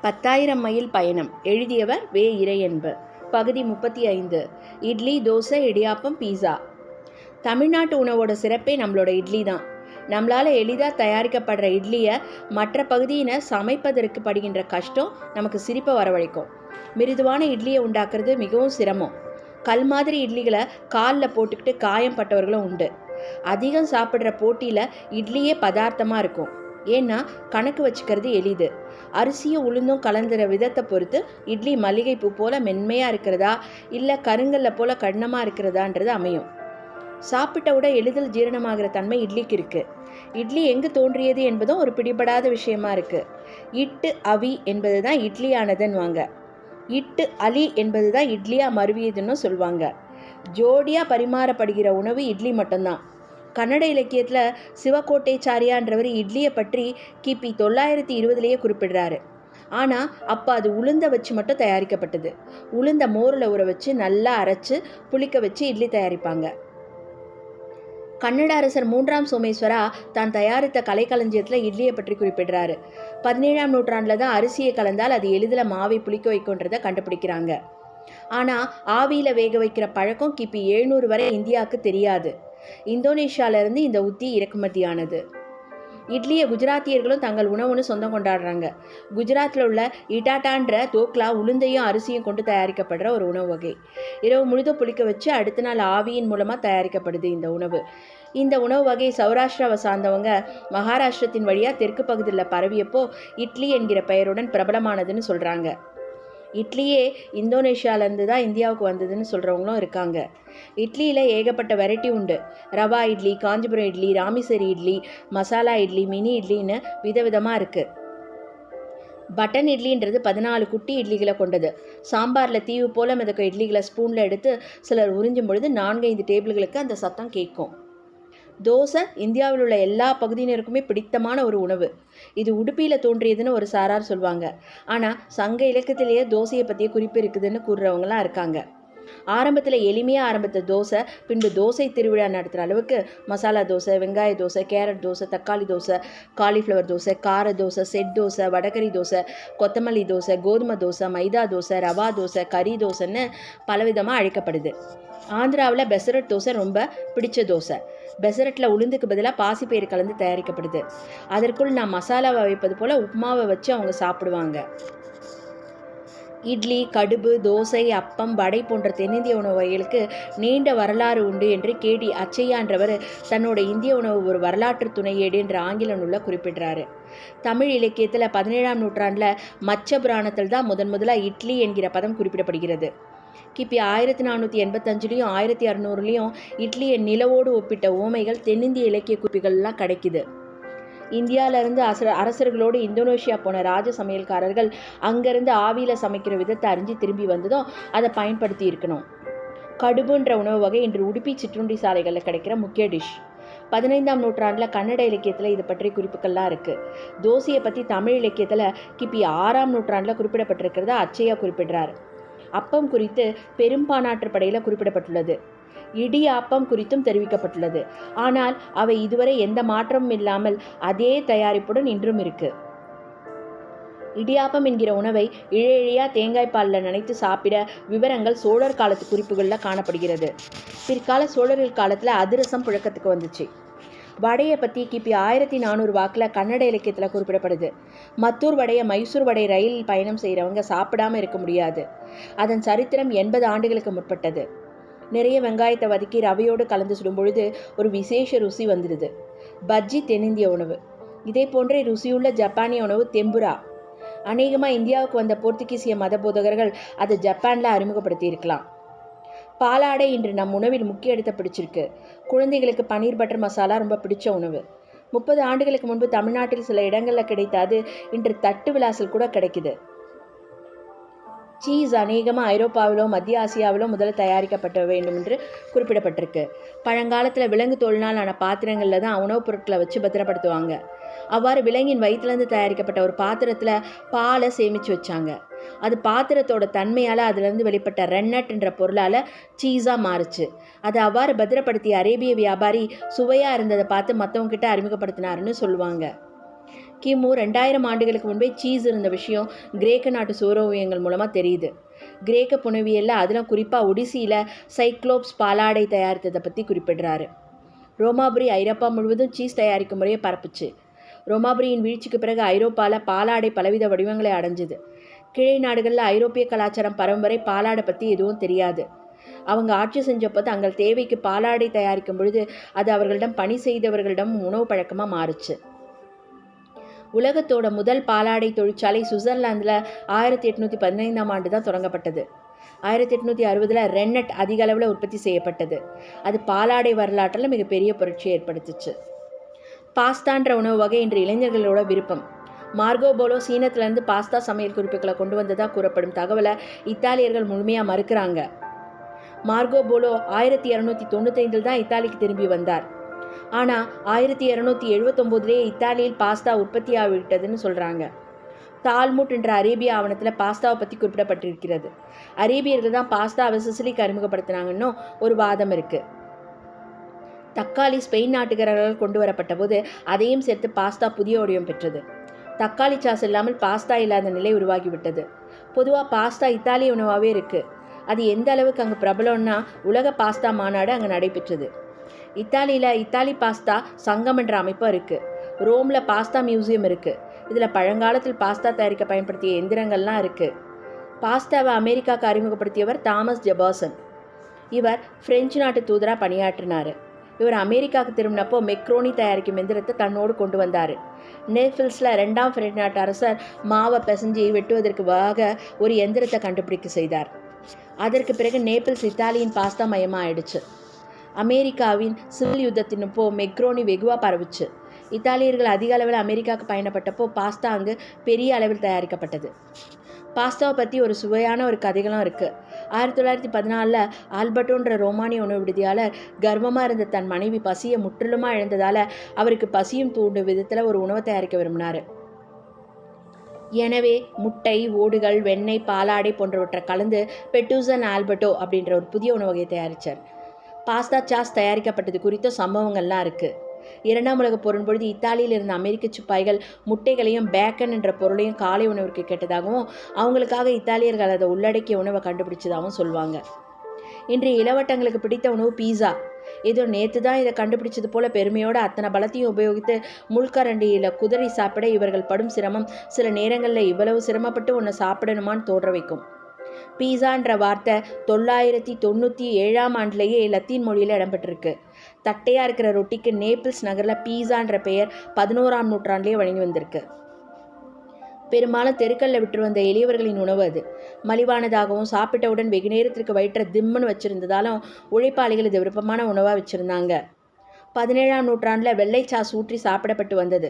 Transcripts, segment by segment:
பத்தாயிரம் மைல் பயணம் எழுதியவர் வே. இறையன்பு. பகுதி முப்பத்தி ஐந்து. இட்லி தோசை இடியாப்பம் பீஸா. தமிழ்நாட்டு உணவோட சிறப்பே நம்மளோட இட்லி தான். நம்மளால் எளிதாக தயாரிக்கப்படுற இட்லியை மற்ற பகுதியினர் சமைப்பதற்கு படுகின்ற கஷ்டம் நமக்கு சிரிப்பை வரவழைக்கும். மிருதுவான இட்லியை உண்டாக்குறது மிகவும் சிரமம். கல் மாதிரி இட்லிகளை காலில் போட்டுக்கிட்டு காயம் பட்டவர்களும் உண்டு. அதிகம் சாப்பிட்ற போட்டியில் இட்லியே பதார்த்தமாக இருக்கும். ஏன்னா கணக்கு வச்சுக்கிறது எளிது. அரிசியும் உளுந்தும் கலந்துற விதத்தை பொறுத்து இட்லி மல்லிகைப்பூ போல் மென்மையாக இருக்கிறதா இல்லை கருங்கல்ல போல் கடினமாக இருக்கிறதான்றது அமையும். சாப்பிட்ட விட எளிதில் ஜீரணமாகிற தன்மை இட்லிக்கு இருக்குது இட்லி எங்கு தோன்றியது என்பதும் ஒரு பிடிபடாத விஷயமா இருக்குது இட்டு அவி என்பது தான் இட்லியானதுன்னுவாங்க இட்டு அலி என்பது தான் இட்லியாக மருவியதுன்னு சொல்லுவாங்க ஜோடியாக பரிமாறப்படுகிற உணவு இட்லி மட்டும்தான். கன்னட இலக்கியத்தில் சிவகோட்டைச்சாரியான்றவர் இட்லியை பற்றி கிபி தொள்ளாயிரத்தி இருபதுலேயே குறிப்பிடுறாரு. ஆனால் அப்போ அது உளுந்த வச்சு மட்டும் தயாரிக்கப்பட்டது. உளுந்த மோரில் ஊற வச்சு நல்லா அரைச்சு புளிக்க வச்சு இட்லி தயாரிப்பாங்க. கன்னட அரசர் மூன்றாம் சோமேஸ்வரா தான் தயாரித்த கலைக்களஞ்சியத்தில் இட்லியை பற்றி குறிப்பிடுறாரு. பதினேழாம் நூற்றாண்டில் தான் அரிசியை கலந்தால் அது எளிதில் மாவை புளிக்க வைக்கும்ன்றதை கண்டுபிடிக்கிறாங்க. ஆனால் ஆவியில் வேக வைக்கிற பழக்கம் கிபி எழுநூறு வரை இந்தியாவுக்கு தெரியாது. இந்தோனேஷியாவிலேருந்து இந்த உத்தி இறக்குமதியானது. இட்லியை குஜராத்தியர்களும் தங்கள் உணவுன்னு சொந்தம் கொண்டாடுறாங்க. குஜராத்தில் உள்ள இட்டாட்டான்ற தோக்லா உளுந்தையும் அரிசியும் கொண்டு தயாரிக்கப்படுற ஒரு உணவு வகை. இரவு முழுதும் புளிக்க வச்சு அடுத்த நாள் ஆவியின் மூலமாக தயாரிக்கப்படுது இந்த உணவு. இந்த உணவு வகை சௌராஷ்டிராவை சார்ந்தவங்க மகாராஷ்டிரத்தின் வழியாக தெற்கு பகுதியில் பரவியப்போ இட்லி என்கிற பெயருடன் பிரபலமானதுன்னு சொல்கிறாங்க இட்லியே இந்தோனேஷியாவிலேருந்து தான் இந்தியாவுக்கு வந்ததுன்னு சொல்கிறவங்களும் இருக்காங்க. இட்லியில் ஏகப்பட்ட வெரைட்டி உண்டு. ரவா இட்லி காஞ்சிபுரம் இட்லி ராமேஸ்வரி இட்லி மசாலா இட்லி மினி இட்லின்னு விதவிதமாக இருக்குது பட்டன் இட்லின்றது பதினாலு குட்டி இட்லிகளை கொண்டது. சாம்பாரில் தீவு போல மிதக்க இட்லிகளை ஸ்பூனில் எடுத்து சிலர் உறிஞ்சும் பொழுது நான்கைந்து டேபிள்களுக்கு அந்த சத்தம் கேட்கும். தோசை இந்தியாவில் உள்ள எல்லா பகுதியினருக்குமே பிடித்தமான ஒரு உணவு. இது உடுப்பியில் தோன்றியதுன்னு ஒரு சாரார் சொல்லுவாங்க ஆனால் சங்க இலக்கியத்திலேயே தோசையை பற்றிய குறிப்பு இருக்குதுன்னு கூறுறவங்களாம் இருக்காங்க. ஆரம்பத்தில் எளிமையாக ஆரம்பித்த தோசை பின்பு தோசை திருவிழா நடத்துகிற அளவுக்கு மசாலா தோசை வெங்காய தோசை கேரட் தோசை தக்காளி தோசை காலிஃப்ளவர் தோசை கார தோசை செட் தோசை வடகரி தோசை கொத்தமல்லி தோசை கோதுமை தோசை மைதா தோசை ரவா தோசை கறி தோசைன்னு பலவிதமாக அழைக்கப்படுது. ஆந்திராவில் பெசரட் தோசை ரொம்ப பிடிச்ச தோசை. பெசரட்டில் உளுந்துக்கு பதிலாக பாசிப்பயிறு கலந்து தயாரிக்கப்படுது. அதற்குள் நான் மசாலாவை வைப்பது போல் உப்புமாவை வச்சு அவங்க சாப்பிடுவாங்க. இட்லி கடுகு தோசை அப்பம் வடை போன்ற தென்னிந்திய உணவு வகைகளுக்கு நீண்ட வரலாறு உண்டு என்று கேடி அச்சையான்றவர் தன்னோட இந்திய உணவு ஒரு வரலாற்று துணையேடு என்ற ஆங்கில நூலில் குறிப்பிடுறாரு. தமிழ் இலக்கியத்தில் பதினேழாம் நூற்றாண்டில் மச்ச புராணத்தில் தான் முதன் முதலாக இட்லி என்கிற பதம் குறிப்பிடப்படுகிறது. கிபி ஆயிரத்தி நானூற்றி எண்பத்தஞ்சுலேயும் ஆயிரத்தி அறநூறுலேயும் இட்லியை நிலவோடு ஒப்பிட்ட ஓமைகள் தென்னிந்திய இலக்கிய குறிப்புகள்லாம் கிடைக்குது. இந்தியாவிலேருந்து அச அரசர்களோடு இந்தோனேஷியா போன ராஜ சமையல்காரர்கள் அங்கேருந்து ஆவியில் சமைக்கிற விதத்தை அறிஞ்சு திரும்பி வந்ததும் அதை பயன்படுத்தி இருக்கணும். கடுபுன்ற உணவு வகை இன்று உடுப்பி சிற்றுண்டி சாலைகளில் கிடைக்கிற முக்கிய டிஷ் பதினைந்தாம் நூற்றாண்டில் கன்னட இலக்கியத்தில் இது பற்றிய குறிப்புகள்லாம் இருக்குது தோசையை பற்றி தமிழ் இலக்கியத்தில் கிபி ஆறாம் நூற்றாண்டில் குறிப்பிடப்பட்டிருக்கிறத அச்சையா குறிப்பிடுறார். அப்பம் குறித்து பெரும்பானாற்று படையில் குறிப்பிடப்பட்டுள்ளது. இடியாப்பம் குறித்தும் தெரிவிக்கப்பட்டுள்ளது. ஆனால் அவை இதுவரை எந்த மாற்றமும் இல்லாமல் அதே தயாரிப்புடன் இன்றும் இருக்கு. இடியாப்பம் என்கிற உணவை இழையிழையா தேங்காய் பாலில் நினைத்து சாப்பிட விவரங்கள் சோழர் காலத்து குறிப்புகளில் காணப்படுகிறது. பிற்கால சோழர்கள் காலத்தில் அதிரசம் புழக்கத்துக்கு வந்துச்சு. வடையை பற்றி கிபி ஆயிரத்தி நானூறு வாக்கில் கன்னட இலக்கியத்தில் குறிப்பிடப்படுது. மத்தூர் வடையை மைசூர் வடை ரயிலில் பயணம் செய்கிறவங்க சாப்பிடாம இருக்க முடியாது. அதன் சரித்திரம் எண்பது ஆண்டுகளுக்கு முற்பட்டது. நிறைய வெங்காயத்தை வதக்கி ரவையோடு கலந்து சுடும் பொழுது ஒரு விசேஷ ருசி வந்துடுது. பஜ்ஜி தென்னிந்திய உணவு. இதே போன்றே ருசியுள்ள ஜப்பானிய உணவு தெம்புரா. அநேகமாக இந்தியாவுக்கு வந்த போர்த்துகீசிய மத போதகர்கள் அதை ஜப்பானில் அறிமுகப்படுத்தி இருக்கலாம் பாலாடை இன்று நம் உணவில் முக்கிய இடத்தை பிடிச்சிருக்கு. குழந்தைகளுக்கு பன்னீர் பட்டர் மசாலா ரொம்ப பிடிச்ச உணவு. முப்பது ஆண்டுகளுக்கு முன்பு தமிழ்நாட்டில் சில இடங்களில் கிடைத்தாது இன்று தட்டு விலாசில் கூட கிடைக்குது. சீஸ் அநேகமாக ஐரோப்பாவிலோ மத்திய ஆசியாவிலோ முதல்ல தயாரிக்கப்பட்ட வேண்டும் என்று குறிப்பிடப்பட்டிருக்கு. பழங்காலத்தில் விலங்கு தோல்னாலான பாத்திரங்களில் தான் உணவுப் பொருட்களை வச்சு பத்திரப்படுத்துவாங்க. அவ்வாறு விலங்கின் வயிற்றுலேருந்து தயாரிக்கப்பட்ட ஒரு பாத்திரத்தில் பாலை சேமித்து வச்சாங்க. அது பாத்திரத்தோட தன்மையால் அதுலேருந்து வெளிப்பட்ட ரென்னட் என்ற பொருளால் சீஸாக மாறுச்சு. அதை அவ்வாறு பத்திரப்படுத்திய அரேபிய வியாபாரி சுவையாக இருந்ததை பார்த்து மற்றவங்ககிட்ட அறிமுகப்படுத்தினாருன்னு சொல்லுவாங்க. கிமு ரெண்டாயிரம் ஆண்டுகளுக்கு முன்பே சீஸ் இருந்த விஷயம் கிரேக்க நாட்டு சூரோவியங்கள் மூலமாக தெரியுது. கிரேக்க புனவியலில் அதிலும் குறிப்பாக ஒடிசியில் சைக்ளோப்ஸ் பாலாடை தயாரித்ததை பற்றி குறிப்பிடுறாரு. ரோமாபுரி ஐரோப்பா முழுவதும் சீஸ் தயாரிக்கும் முறையை பரப்புச்சு. ரோமாபுரியின் வீழ்ச்சிக்கு பிறகு ஐரோப்பாவில் பாலாடை பலவித வடிவங்களை அடைஞ்சுது. கிழை நாடுகளில் ஐரோப்பிய கலாச்சாரம் பரம்பரை பாலாடை பற்றி எதுவும் தெரியாது. அவங்க ஆட்சி செஞ்சப்போ தங்கள் தேவைக்கு பாலாடை தயாரிக்கும் பொழுது அது அவர்களிடம் பணி செய்தவர்களிடம் உணவு பழக்கமாக மாறுச்சு. உலகத்தோட முதல் பாலாடை தொழிற்சாலை சுவிட்சர்லாந்தில் ஆயிரத்தி எட்நூற்றி பதினைந்தாம் ஆண்டு தான் தொடங்கப்பட்டது. ஆயிரத்தி எட்நூற்றி அறுபதில் ரென்னட் அதிக அளவில் உற்பத்தி செய்யப்பட்டது. அது பாலாடை வரலாற்றில் மிகப்பெரிய புரட்சியை ஏற்படுத்துச்சு. பாஸ்தான்ற உணவு வகை இன்று இளைஞர்களோட விருப்பம். மார்கோ போலோ சீனத்திலேருந்து பாஸ்தா சமையல் குறிப்புகளை கொண்டு வந்ததாக கூறப்படும் தகவலை இத்தாலியர்கள் முழுமையாக மறுக்கிறாங்க. மார்கோ போலோ ஆயிரத்தி இரநூத்தி தொண்ணூத்தைந்தில் தான் இத்தாலிக்கு திரும்பி வந்தார். ஆனால் ஆயிரத்தி இரநூத்தி எழுபத்தொம்போதுலேயே இத்தாலியில் பாஸ்தா உற்பத்தி ஆகிவிட்டதுன்னு சொல்கிறாங்க தால்முட் என்ற அரேபிய ஆவணத்தில் பாஸ்தாவை பற்றி குறிப்பிடப்பட்டிருக்கிறது. அரேபியர்கள் தான் பாஸ்தாவை சிசிலிக்கு அறிமுகப்படுத்தினாங்கன்னும் ஒரு வாதம் இருக்குது தக்காளி ஸ்பெயின் நாட்டுக்காரர்களால் கொண்டு வரப்பட்ட போது அதையும் சேர்த்து பாஸ்தா புதிய வடிவம் பெற்றது. தக்காளி சாஸ் இல்லாமல் பாஸ்தா இல்லாத நிலை உருவாகிவிட்டது. பொதுவாக பாஸ்தா இத்தாலிய உணவாகவே இருக்குது அது எந்த அளவுக்கு அங்கே பிரபலம்னா உலக பாஸ்தா மாநாடு அங்கே நடைபெற்றது. இத்தாலியில் இத்தாலி பாஸ்தா சங்கம் என்ற அமைப்பும் இருக்குது ரோமில் பாஸ்தா மியூசியம் இருக்குது இதில் பழங்காலத்தில் பாஸ்தா தயாரிக்க பயன்படுத்திய எந்திரங்கள்லாம் இருக்குது பாஸ்தாவை அமெரிக்காவுக்கு அறிமுகப்படுத்தியவர் தாமஸ் ஜெபாசன் இவர் பிரெஞ்சு நாட்டு தூதராக பணியாற்றினார். இவர் அமெரிக்காவுக்கு திரும்பினப்போ மெக்ரோனி தயாரிக்கும் எந்திரத்தை தன்னோடு கொண்டு வந்தார். நேஃபில்ஸில் ரெண்டாம் பிரெஞ்சு நாட்டு அரசர் மாவை பிசைஞ்சு வெட்டுவதற்கு வாக ஒரு எந்திரத்தை கண்டுபிடிக்க செய்தார். அதற்கு பிறகு நேபிள்ஸ் இத்தாலியின் பாஸ்தா மையமாக ஆயிடுச்சு அமெரிக்காவின் சிவில் யுத்தத்தினப்போ மெக்ரோனி வெகுவாக பரவுச்சு. இத்தாலியர்கள் அதிக அளவில் அமெரிக்காவுக்கு பயணப்பட்டப்போ பாஸ்தா அங்கு பெரிய அளவில் தயாரிக்கப்பட்டது. பாஸ்தாவை பற்றி ஒரு சுவையான ஒரு கதைகளும் இருக்குது ஆயிரத்தி தொள்ளாயிரத்தி பதினாலில் ஆல்பர்டோன்ற ரோமானிய உணவு விடுதியாளர் கர்வமாக இருந்த தன் மனைவி பசியை முற்றிலுமாக இழந்ததால் அவருக்கு பசியும் தூண்டும் விதத்தில் ஒரு உணவை தயாரிக்க விரும்பினார். எனவே முட்டை ஓடுகள் வெண்ணெய் பாலாடை போன்றவற்றை கலந்து பெட்டூசன் ஆல்பர்டோ அப்படின்ற ஒரு புதிய உணவகையை தயாரித்தார் பாஸ்தா சாஸ் தயாரிக்கப்பட்டது குறித்த சம்பவங்கள்லாம் இருக்குது இரண்டாம் உலக போரின் பொழுது இத்தாலியில் இருந்த அமெரிக்க சிப்பாய்கள் முட்டைகளையும் பேக்கன் என்ற பொருளையும் காலை உணவிற்கு கேட்டதாகவும் அவங்களுக்காக இத்தாலியர்கள் அதை உள்ளடக்கிய உணவை கண்டுபிடிச்சதாகவும் சொல்லுவாங்க இன்றைய இளவட்டங்களுக்கு பிடித்த உணவு பீஸா ஏதோ நேற்று தான் இதை கண்டுபிடிச்சது போல பெருமையோடு அத்தனை பலத்தையும் உபயோகித்து முள்கரண்டியில் குதிரை சாப்பிட இவர்கள் படும் சிரமம் சில நேரங்களில் இவ்வளவு சிரமப்பட்டு ஒன்று சாப்பிடணுமான்னு தோன்ற வைக்கும். பீஸான்ற வார்த்தை தொள்ளாயிரத்தி தொண்ணூற்றி ஏழாம் ஆண்டுலேயே லத்தீன் மொழியில் இடம்பெற்றிருக்கு. தட்டையாக இருக்கிற ரொட்டிக்கு நேபிள்ஸ் நகரில் பீஸான்ற பெயர் பதினோராம் நூற்றாண்டிலே வழங்கி வந்திருக்கு. பெரும்பாலும் தெருக்கல்ல விட்டு வந்த எளியவர்களின் உணவு அது. மலிவானதாகவும் சாப்பிட்டவுடன் வெகு நேரத்திற்கு வயிற்ற திம்முன்னு வச்சுருந்ததாலும் உழைப்பாளிகள் இது விருப்பமான உணவாக வச்சுருந்தாங்க. பதினேழாம் நூற்றாண்டில் வெள்ளைச்சாஸ் ஊற்றி சாப்பிடப்பட்டு வந்தது.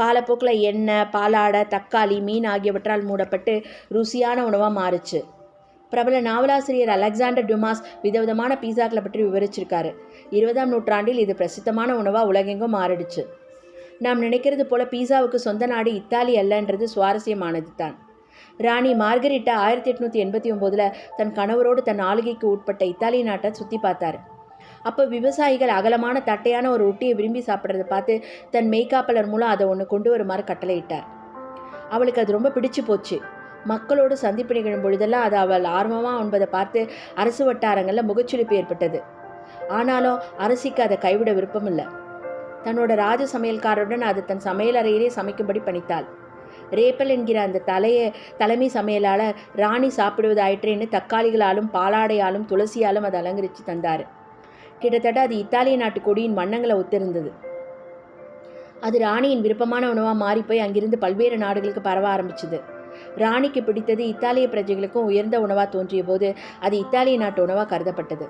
காலப்போக்கில் எண்ணெய் பாலாடை தக்காளி மீன் ஆகியவற்றால் மூடப்பட்டு ருசியான உணவாக மாறுச்சு. பிரபல நாவலாசிரியர் அலெக்சாண்டர் டுமாஸ் விதவிதமான பீஸாக்களை பற்றி விவரிச்சிருக்காரு. இருபதாம் நூற்றாண்டில் இது பிரசித்தமான உணவாக உலகெங்கும் மாறிடுச்சு. நாம் நினைக்கிறது போல பீஸாவுக்கு சொந்த நாடு இத்தாலி அல்லன்றது சுவாரஸ்யமானது தான். ராணி மார்கரிட்டா ஆயிரத்தி எட்நூற்றி எண்பத்தி ஒம்போதில் தன் கணவரோடு தன் ஆளுகைக்கு உட்பட்ட இத்தாலி நாட்டை சுற்றி பார்த்தார். அப்போ விவசாயிகள் அகலமான தட்டையான ஒரு ரொட்டியை விரும்பி சாப்பிட்றத பார்த்து தன் மெய்காப்பலர் மூலம் அதை ஒன்று கொண்டு வருமாறு கட்டளையிட்டார். அவளுக்கு அது ரொம்ப பிடிச்சு போச்சு. மக்களோடு சந்திப்பு நிகழும் பொழுதெல்லாம் அது அவள் ஆர்வமாக உண்பதை பார்த்து அரசு வட்டாரங்களில் முகச்சுளிப்பு ஏற்பட்டது. ஆனாலும் அரசிக்கு அதை கைவிட விருப்பமில்லை. தன்னோட ராஜ சமையல்காரருடன் அது தன் சமையலறையிலே சமைக்கும்படி பணித்தாள். ரேப்பல் என்கிற அந்த தலைய தலைமை சமையலாளர் ராணி சாப்பிடுவதாயிற்றேன்னு தக்காளிகளாலும் பாலாடையாலும் துளசியாலும் அதை அலங்கரித்து தந்தார். கிட்டத்தட்ட அது இத்தாலிய நாட்டு கொடியின் வண்ணங்களை ஒத்திருந்தது. அது ராணியின் விருப்பமான உணவாக மாறிப்போய் அங்கிருந்து பல்வேறு நாடுகளுக்கு பரவ ஆரம்பிச்சுது. ராணிக்கு பிடித்தது இத்தாலிய பிரஜைகளுக்கும் உயர்ந்த உணவாக தோன்றிய போது அது இத்தாலிய நாட்டு உணவாக கருதப்பட்டது.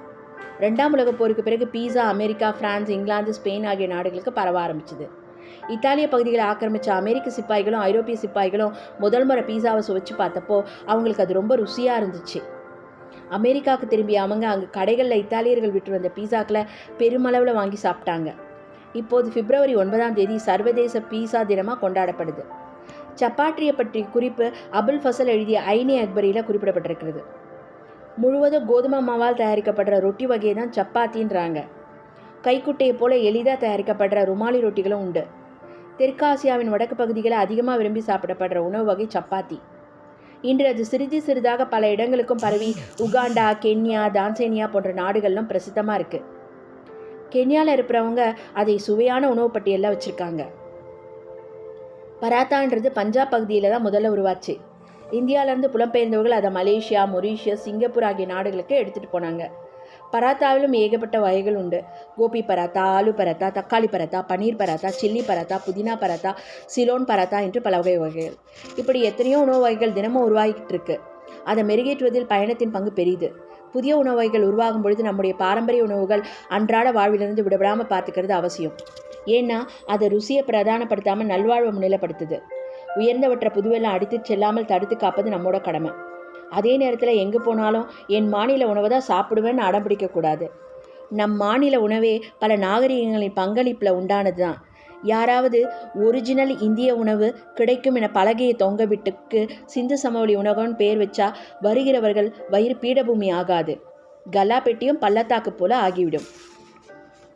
ரெண்டாம் உலகப் போருக்கு பிறகு pizza America France England Spain ஆகிய நாடுகளுக்கு பரவ ஆரம்பிச்சது. இத்தாலிய பகுதிகளை ஆக்கிரமித்த அமெரிக்க சிப்பாய்களும் ஐரோப்பிய சிப்பாய்களும் முதல் முறை பீஸாவை சுவைச்சு பார்த்தப்போ அவங்களுக்கு அது ரொம்ப ருசியாக இருந்துச்சு. அமெரிக்காவுக்கு திரும்பி அவங்க அங்கே கடைகளில் இத்தாலியர்கள் விட்டு வந்த பீஸாக்களை பெருமளவில் வாங்கி சாப்பிட்டாங்க. இப்போது பிப்ரவரி ஒன்பதாம் தேதி சர்வதேச பீஸா தினமாக கொண்டாடப்படுது. சப்பாற்றியை பற்றி குறிப்பு அபுல் ஃபசல் எழுதிய ஐனி அக்பரியில் குறிப்பிடப்பட்டிருக்கிறது. முழுவதும் கோதுமை மாவால் தயாரிக்கப்படுற ரொட்டி வகையை தான் சப்பாத்தின்றாங்க. கைக்குட்டையை போல எளிதாக தயாரிக்கப்படுற ருமாலி ரொட்டிகளும் உண்டு. தெற்காசியாவின் வடக்கு பகுதிகளில் அதிகமாக விரும்பி சாப்பிடப்படுற உணவு வகை சப்பாத்தி. இன்று அது சிறிது சிறிதாக பல இடங்களுக்கும் பரவி உகாண்டா கென்யா தான்சேனியா போன்ற நாடுகளிலும் பிரசித்தமாக இருக்குது கென்யாவில் இருக்கிறவங்க அதை சுவையான உணவு பட்டியலில் வச்சுருக்காங்க. பராத்தான்றது பஞ்சாப் பகுதியில் தான் முதல்ல உருவாச்சு. இந்தியாவிலேருந்து புலம்பெயர்ந்தவர்கள் அதை மலேசியா மொரீஷியஸ் சிங்கப்பூர் ஆகிய நாடுகளுக்கு எடுத்துகிட்டு போனாங்க. பராத்தாவிலும் ஏகப்பட்ட வகைகள் உண்டு. கோபி பராத்தா ஆலு பராத்தா தக்காளி பராத்தா பன்னீர் பராத்தா சில்லி பராத்தா புதினா பராத்தா சிலோன் பராத்தா என்று பல வகை வகைகள். இப்படி எத்தனையோ உணவு வகைகள் தினமும் உருவாகிட்டு இருக்கு. அதை மெருகேற்றுவதில் பயணத்தின் பங்கு பெரியது புதிய உணவு வகைகள் உருவாகும் பொழுது நம்முடைய பாரம்பரிய உணவுகள் அன்றாட வாழ்விலிருந்து விடப்படாமல் பார்த்துக்கிறது அவசியம். ஏன்னா அதை ருசியை பிரதானப்படுத்தாமல் நல்வாழ்வை முன்னிலைப்படுத்துது. உயர்ந்தவற்றை புதுவெல்லாம் அடித்து செல்லாமல் தடுத்து காப்பது நம்மோட கடமை. அதே நேரத்தில் எங்கே போனாலும் என் மாநில உணவை தான் சாப்பிடுவேன்னு அடம் பிடிக்கக்கூடாது நம் மாநில உணவே பல நாகரிகங்களின் பங்களிப்பில் உண்டானது தான். யாராவது ஒரிஜினல் இந்திய உணவு கிடைக்கும் என பலகையை தொங்கவிட்டுக்கு சிந்து சமவெளி உணவுன்னு பேர் வச்சா வருகிறவர்கள் வயிறு பீடபூமி ஆகாது. கல்லா பெட்டியும் பள்ளத்தாக்கு போல ஆகிவிடும்.